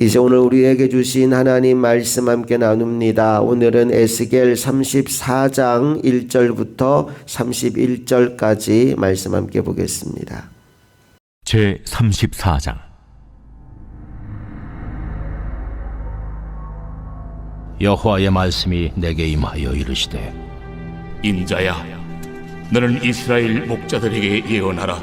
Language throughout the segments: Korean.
이제 오늘 우리에게 주신 하나님 말씀 함께 나눕니다. 오늘은 에스겔 34장 1절부터 31절까지 말씀 함께 보겠습니다. 제 34장 여호와의 말씀이 내게 임하여 이르시되 인자야, 너는 이스라엘 목자들에게 예언하라.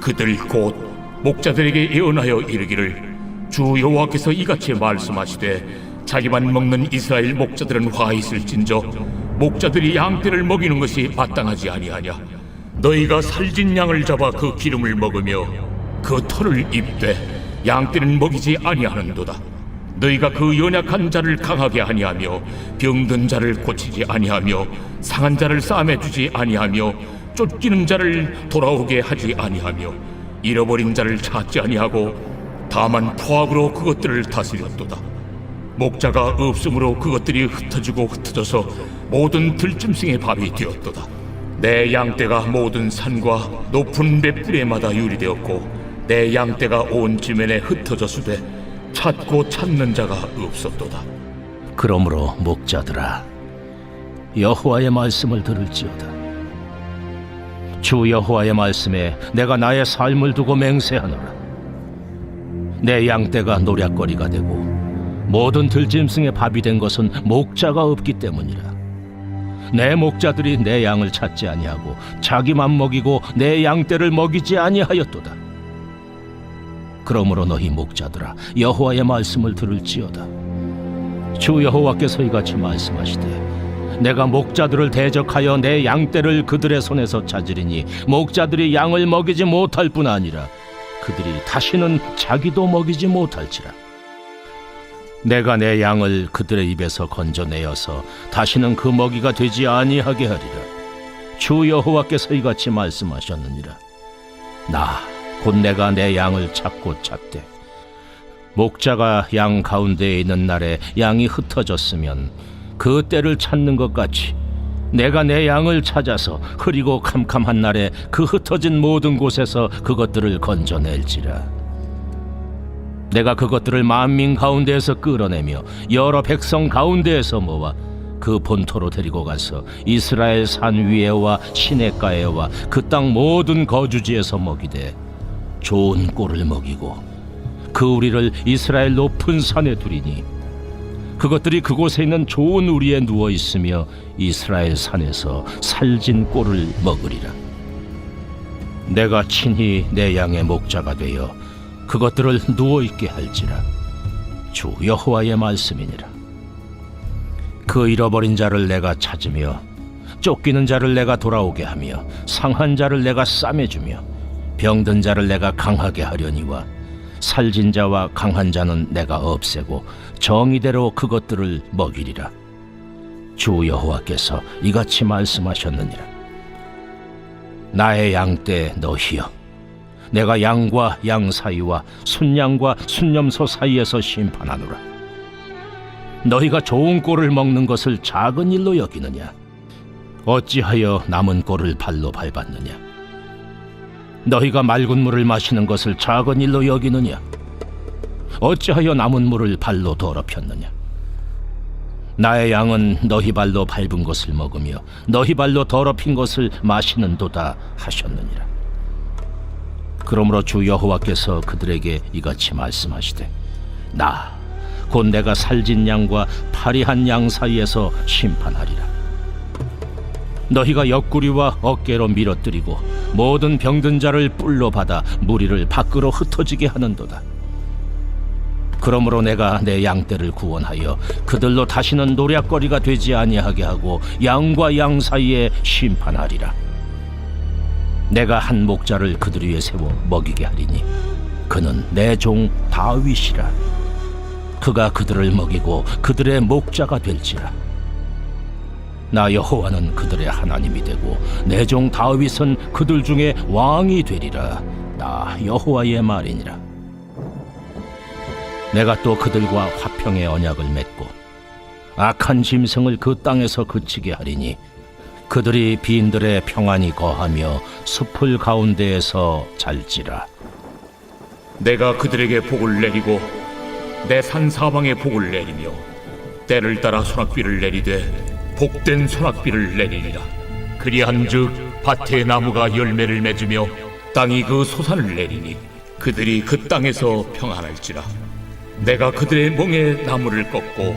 그들 곧 목자들에게 예언하여 이르기를 주 여호와께서 이같이 말씀하시되 자기만 먹는 이스라엘 목자들은 화 있을진저 목자들이 양떼를 먹이는 것이 마땅하지 아니하냐. 너희가 살진 양을 잡아 그 기름을 먹으며 그 털을 입되 양떼는 먹이지 아니하는도다. 너희가 그 연약한 자를 강하게 아니하며 병든 자를 고치지 아니하며 상한 자를 싸매 주지 아니하며 쫓기는 자를 돌아오게 하지 아니하며 잃어버린 자를 찾지 아니하고 다만 포악으로 그것들을 다스렸도다. 목자가 없으므로 그것들이 흩어지고 흩어져서 모든 들짐승의 밥이 되었도다. 내 양떼가 모든 산과 높은 맷뿌리마다 유리되었고 내 양떼가 온 지면에 흩어졌으되 찾고 찾는 자가 없었도다. 그러므로 목자들아 여호와의 말씀을 들을지어다 주 여호와의 말씀에 내가 나의 삶을 두고 맹세하노라 내 양떼가 노략거리가 되고 모든 들짐승의 밥이 된 것은 목자가 없기 때문이라. 내 목자들이 내 양을 찾지 아니하고 자기만 먹이고 내 양떼를 먹이지 아니하였도다. 그러므로 너희 목자들아 여호와의 말씀을 들을지어다. 주 여호와께서 이같이 말씀하시되 내가 목자들을 대적하여 내 양떼를 그들의 손에서 찾으리니 목자들이 양을 먹이지 못할 뿐 아니라 그들이 다시는 자기도 먹이지 못할지라. 내가 내 양을 그들의 입에서 건져내어서 다시는 그 먹이가 되지 아니하게 하리라. 주 여호와께서 이같이 말씀하셨느니라. 나 곧 내가 내 양을 찾고 찾되 목자가 양 가운데에 있는 날에 양이 흩어졌으면 그 때를 찾는 것 같이 내가 내 양을 찾아서 흐리고 캄캄한 날에 그 흩어진 모든 곳에서 그것들을 건져낼지라. 내가 그것들을 만민 가운데에서 끌어내며 여러 백성 가운데에서 모아 그 본토로 데리고 가서 이스라엘 산 위에와 시내가에와 그 땅 모든 거주지에서 먹이되 좋은 꼴을 먹이고 그 우리를 이스라엘 높은 산에 두리니 그것들이 그곳에 있는 좋은 우리에 누워 있으며 이스라엘 산에서 살진 꼴을 먹으리라. 내가 친히 내 양의 목자가 되어 그것들을 누워 있게 할지라. 주 여호와의 말씀이니라. 그 잃어버린 자를 내가 찾으며 쫓기는 자를 내가 돌아오게 하며 상한 자를 내가 싸매주며 병든 자를 내가 강하게 하려니와 살진 자와 강한 자는 내가 없애고 정의대로 그것들을 먹이리라. 주 여호와께서 이같이 말씀하셨느니라. 나의 양 떼 너희여, 내가 양과 양 사이와 순양과 순념소 사이에서 심판하노라. 너희가 좋은 꼴을 먹는 것을 작은 일로 여기느냐? 어찌하여 남은 꼴을 발로 밟았느냐? 너희가 맑은 물을 마시는 것을 작은 일로 여기느냐? 어찌하여 남은 물을 발로 더럽혔느냐? 나의 양은 너희 발로 밟은 것을 먹으며 너희 발로 더럽힌 것을 마시는도다 하셨느니라. 그러므로 주 여호와께서 그들에게 이같이 말씀하시되 나 곧 내가 살진 양과 파리한 양 사이에서 심판하리라. 너희가 옆구리와 어깨로 밀어뜨리고 모든 병든 자를 뿔로 받아 무리를 밖으로 흩어지게 하는도다. 그러므로 내가 내 양떼를 구원하여 그들로 다시는 노략거리가 되지 아니하게 하고 양과 양 사이에 심판하리라. 내가 한 목자를 그들 위에 세워 먹이게 하리니 그는 내 종 다윗이라. 그가 그들을 먹이고 그들의 목자가 될지라. 나 여호와는 그들의 하나님이 되고 내 종 다윗은 그들 중에 왕이 되리라. 나 여호와의 말이니라. 내가 또 그들과 화평의 언약을 맺고 악한 짐승을 그 땅에서 그치게 하리니 그들이 빈들의 평안히 거하며 숲을 가운데에서 잘지라. 내가 그들에게 복을 내리고 내 산 사방에 복을 내리며 때를 따라 소낙비를 내리되 복된 소낙비를 내리리라. 그리한즉 밭의 나무가 열매를 맺으며 땅이 그 소산을 내리니 그들이 그 땅에서 평안할지라. 내가 그들의 멍에 나무를 꺾고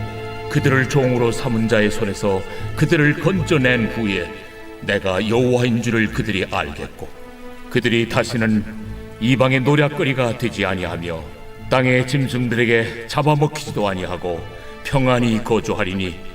그들을 종으로 삼은 자의 손에서 그들을 건져낸 후에 내가 여호와인 줄을 그들이 알겠고 그들이 다시는 이방의 노략거리가 되지 아니하며 땅의 짐승들에게 잡아먹히지도 아니하고 평안히 거주하리니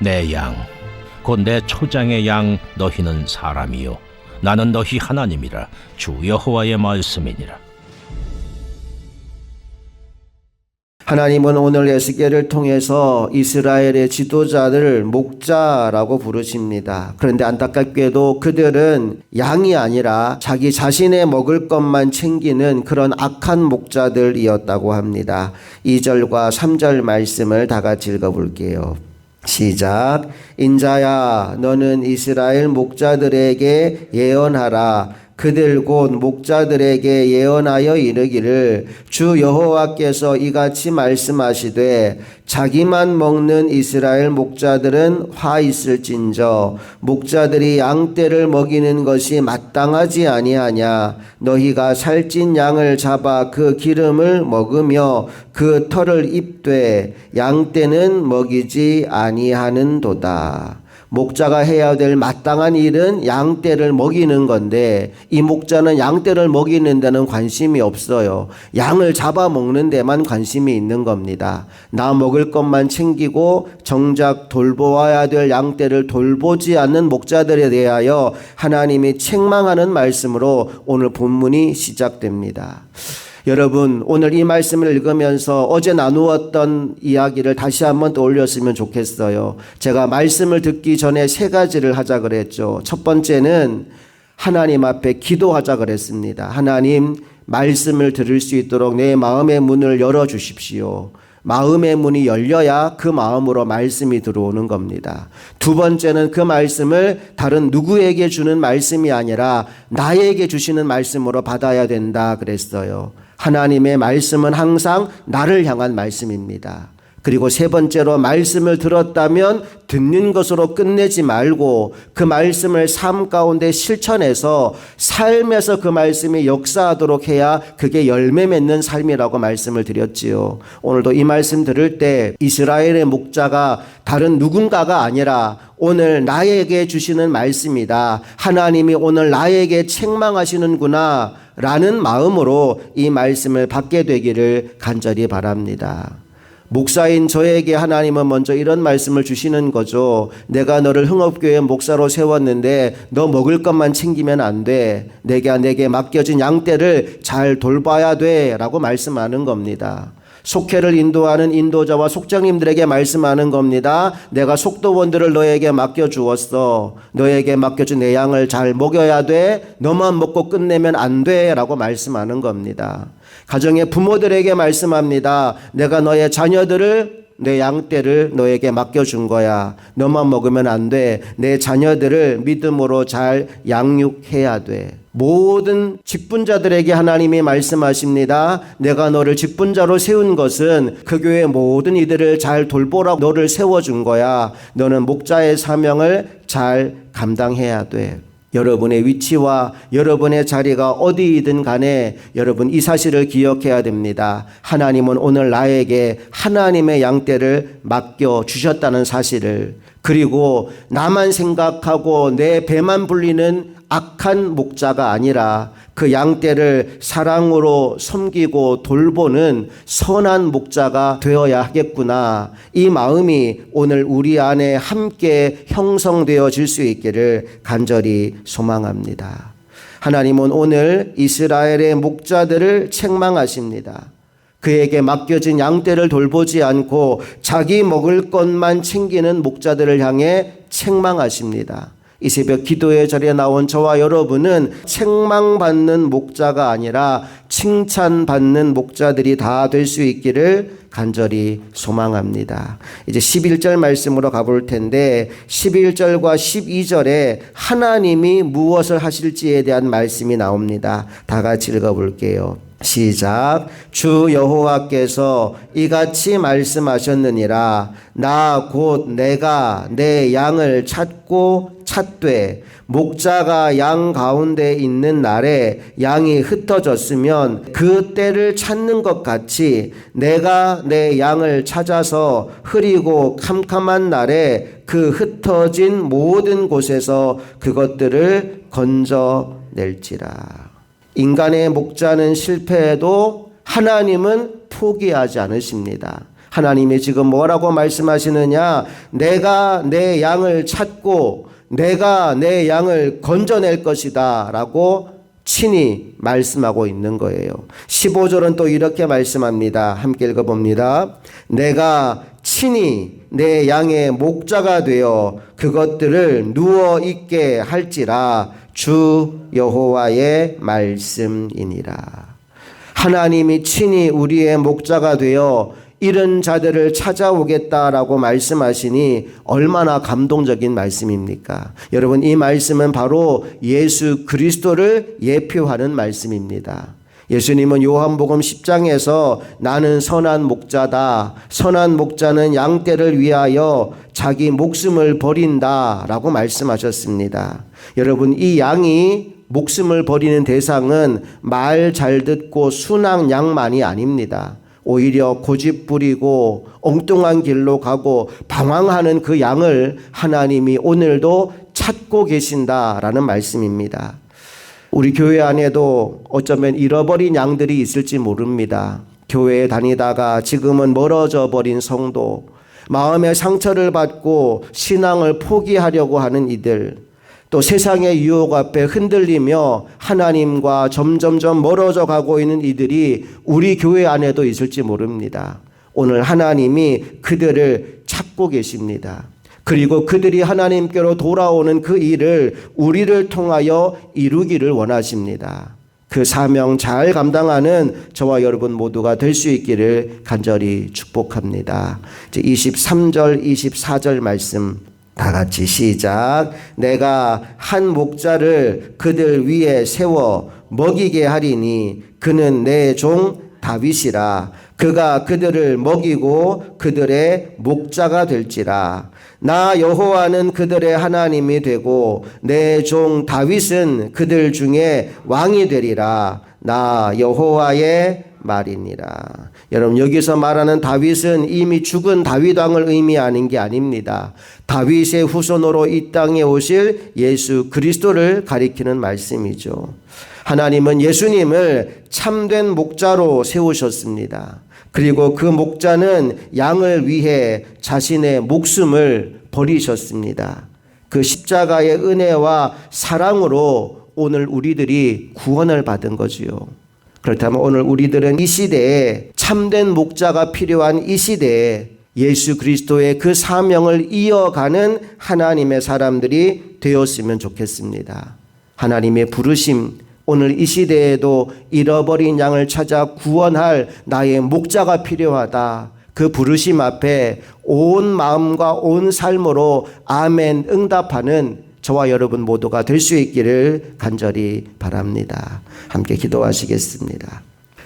내 양 곧 내 초장의 양 너희는 사람이요 나는 너희 하나님이라 주 여호와의 말씀이니라 하나님은 오늘 에스겔을 통해서 이스라엘의 지도자를 목자라고 부르십니다. 그런데 안타깝게도 그들은 양이 아니라 자기 자신의 먹을 것만 챙기는 그런 악한 목자들이었다고 합니다. 2절과 3절 말씀을 다 같이 읽어볼게요. 시작. 인자야, 너는 이스라엘 목자들에게 예언하라. 그들 곧 목자들에게 예언하여 이르기를 주 여호와께서 이같이 말씀하시되 자기만 먹는 이스라엘 목자들은 화 있을진저 목자들이 양 떼를 먹이는 것이 마땅하지 아니하냐 너희가 살찐 양을 잡아 그 기름을 먹으며 그 털을 입되 양 떼는 먹이지 아니하는도다. 목자가 해야 될 마땅한 일은 양떼를 먹이는 건데 이 목자는 양떼를 먹이는 데는 관심이 없어요. 양을 잡아 먹는 데만 관심이 있는 겁니다. 나 먹을 것만 챙기고 정작 돌보아야 될 양떼를 돌보지 않는 목자들에 대하여 하나님이 책망하는 말씀으로 오늘 본문이 시작됩니다. 여러분, 오늘 이 말씀을 읽으면서 어제 나누었던 이야기를 다시 한번 떠올렸으면 좋겠어요. 제가 말씀을 듣기 전에 세 가지를 하자 그랬죠. 첫 번째는 하나님 앞에 기도하자 그랬습니다. 하나님, 말씀을 들을 수 있도록 내 마음의 문을 열어 주십시오. 마음의 문이 열려야 그 마음으로 말씀이 들어오는 겁니다. 두 번째는 그 말씀을 다른 누구에게 주는 말씀이 아니라 나에게 주시는 말씀으로 받아야 된다 그랬어요. 하나님의 말씀은 항상 나를 향한 말씀입니다. 그리고 세 번째로 말씀을 들었다면 듣는 것으로 끝내지 말고 그 말씀을 삶 가운데 실천해서 삶에서 그 말씀이 역사하도록 해야 그게 열매 맺는 삶이라고 말씀을 드렸지요. 오늘도 이 말씀 들을 때 이스라엘의 목자가 다른 누군가가 아니라 오늘 나에게 주시는 말씀이다. 하나님이 오늘 나에게 책망하시는구나. 라는 마음으로 이 말씀을 받게 되기를 간절히 바랍니다. 목사인 저에게 하나님은 먼저 이런 말씀을 주시는 거죠. 내가 너를 흥업교회 목사로 세웠는데 너 먹을 것만 챙기면 안 돼. 내가 내게 맡겨진 양떼를 잘 돌봐야 돼. 라고 말씀하는 겁니다. 속회를 인도하는 인도자와 속장님들에게 말씀하는 겁니다. 내가 속도원들을 너에게 맡겨 주었어. 너에게 맡겨준 내 양을 잘 먹여야 돼. 너만 먹고 끝내면 안 돼. 라고 말씀하는 겁니다. 가정의 부모들에게 말씀합니다. 내가 너의 자녀들을 내 양떼를 너에게 맡겨준 거야. 너만 먹으면 안 돼. 내 자녀들을 믿음으로 잘 양육해야 돼. 모든 직분자들에게 하나님이 말씀하십니다. 내가 너를 직분자로 세운 것은 그 교회 모든 이들을 잘 돌보라 너를 세워준 거야. 너는 목자의 사명을 잘 감당해야 돼. 여러분의 위치와 여러분의 자리가 어디이든 간에 여러분 이 사실을 기억해야 됩니다. 하나님은 오늘 나에게 하나님의 양떼를 맡겨 주셨다는 사실을 그리고 나만 생각하고 내 배만 불리는 악한 목자가 아니라 그 양떼를 사랑으로 섬기고 돌보는 선한 목자가 되어야 하겠구나. 이 마음이 오늘 우리 안에 함께 형성되어질 수 있기를 간절히 소망합니다. 하나님은 오늘 이스라엘의 목자들을 책망하십니다. 그에게 맡겨진 양떼를 돌보지 않고 자기 먹을 것만 챙기는 목자들을 향해 책망하십니다. 이 새벽 기도의 자리에 나온 저와 여러분은 책망받는 목자가 아니라 칭찬받는 목자들이 다 될 수 있기를 간절히 소망합니다. 이제 11절 말씀으로 가볼 텐데 11절과 12절에 하나님이 무엇을 하실지에 대한 말씀이 나옵니다. 다 같이 읽어볼게요. 시작. 주 여호와께서 이같이 말씀하셨느니라. 나 곧 내가 내 양을 찾고 찾되 목자가 양 가운데 있는 날에 양이 흩어졌으면 그 때를 찾는 것 같이 내가 내 양을 찾아서 흐리고 캄캄한 날에 그 흩어진 모든 곳에서 그것들을 건져낼지라. 인간의 목자는 실패해도 하나님은 포기하지 않으십니다. 하나님이 지금 뭐라고 말씀하시느냐? 내가 내 양을 찾고 내가 내 양을 건져낼 것이다. 라고 친히 말씀하고 있는 거예요. 15절은 또 이렇게 말씀합니다. 함께 읽어봅니다. 내가 친히 내 양의 목자가 되어 그것들을 누워 있게 할지라 주 여호와의 말씀이니라. 하나님이 친히 우리의 목자가 되어 이런 자들을 찾아오겠다라고 말씀하시니 얼마나 감동적인 말씀입니까? 여러분, 이 말씀은 바로 예수 그리스도를 예표하는 말씀입니다. 예수님은 요한복음 10장에서 나는 선한 목자다. 선한 목자는 양떼를 위하여 자기 목숨을 버린다. 라고 말씀하셨습니다. 여러분, 이 양이 목숨을 버리는 대상은 말 잘 듣고 순한 양만이 아닙니다. 오히려 고집 부리고 엉뚱한 길로 가고 방황하는 그 양을 하나님이 오늘도 찾고 계신다라는 말씀입니다. 우리 교회 안에도 어쩌면 잃어버린 양들이 있을지 모릅니다. 교회에 다니다가 지금은 멀어져 버린 성도, 마음의 상처를 받고 신앙을 포기하려고 하는 이들, 또 세상의 유혹 앞에 흔들리며 하나님과 점점점 멀어져 가고 있는 이들이 우리 교회 안에도 있을지 모릅니다. 오늘 하나님이 그들을 찾고 계십니다. 그리고 그들이 하나님께로 돌아오는 그 일을 우리를 통하여 이루기를 원하십니다. 그 사명 잘 감당하는 저와 여러분 모두가 될 수 있기를 간절히 축복합니다. 이제 23절, 24절 말씀 다 같이 시작. 내가 한 목자를 그들 위에 세워 먹이게 하리니 그는 내 종 다윗이라. 그가 그들을 먹이고 그들의 목자가 될지라. 나 여호와는 그들의 하나님이 되고 내 종 다윗은 그들 중에 왕이 되리라. 나 여호와의 말이니라. 여러분 여기서 말하는 다윗은 이미 죽은 다윗 왕을 의미하는 게 아닙니다. 다윗의 후손으로 이 땅에 오실 예수 그리스도를 가리키는 말씀이죠. 하나님은 예수님을 참된 목자로 세우셨습니다. 그리고 그 목자는 양을 위해 자신의 목숨을 버리셨습니다. 그 십자가의 은혜와 사랑으로 오늘 우리들이 구원을 받은 거지요. 그렇다면 오늘 우리들은 이 시대에 참된 목자가 필요한 이 시대에 예수 그리스도의 그 사명을 이어가는 하나님의 사람들이 되었으면 좋겠습니다. 하나님의 부르심, 오늘 이 시대에도 잃어버린 양을 찾아 구원할 나의 목자가 필요하다. 그 부르심 앞에 온 마음과 온 삶으로 아멘 응답하는 저와 여러분 모두가 될 수 있기를 간절히 바랍니다. 함께 기도하시겠습니다.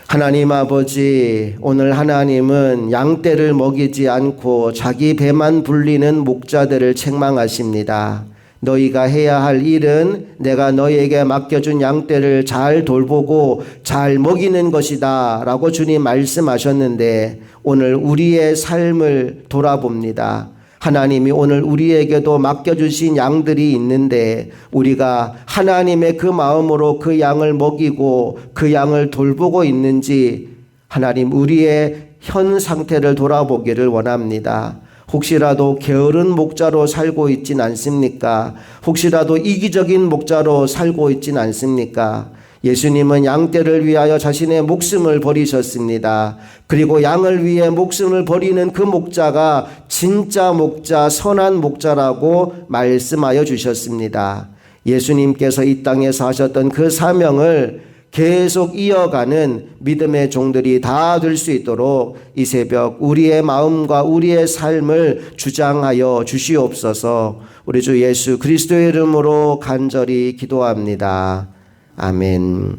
하나님 아버지, 오늘 하나님은 양떼를 먹이지 않고 자기 배만 불리는 목자들을 책망하십니다. 너희가 해야 할 일은 내가 너희에게 맡겨준 양떼를 잘 돌보고 잘 먹이는 것이다. 라고 주님 말씀하셨는데 오늘 우리의 삶을 돌아봅니다. 하나님이 오늘 우리에게도 맡겨주신 양들이 있는데 우리가 하나님의 그 마음으로 그 양을 먹이고 그 양을 돌보고 있는지 하나님 우리의 현 상태를 돌아보기를 원합니다. 혹시라도 게으른 목자로 살고 있진 않습니까? 혹시라도 이기적인 목자로 살고 있진 않습니까? 예수님은 양떼를 위하여 자신의 목숨을 버리셨습니다. 그리고 양을 위해 목숨을 버리는 그 목자가 진짜 목자, 선한 목자라고 말씀하여 주셨습니다. 예수님께서 이 땅에서 하셨던 그 사명을 계속 이어가는 믿음의 종들이 다 될 수 있도록 이 새벽 우리의 마음과 우리의 삶을 주장하여 주시옵소서 우리 주 예수 그리스도의 이름으로 간절히 기도합니다. 아멘.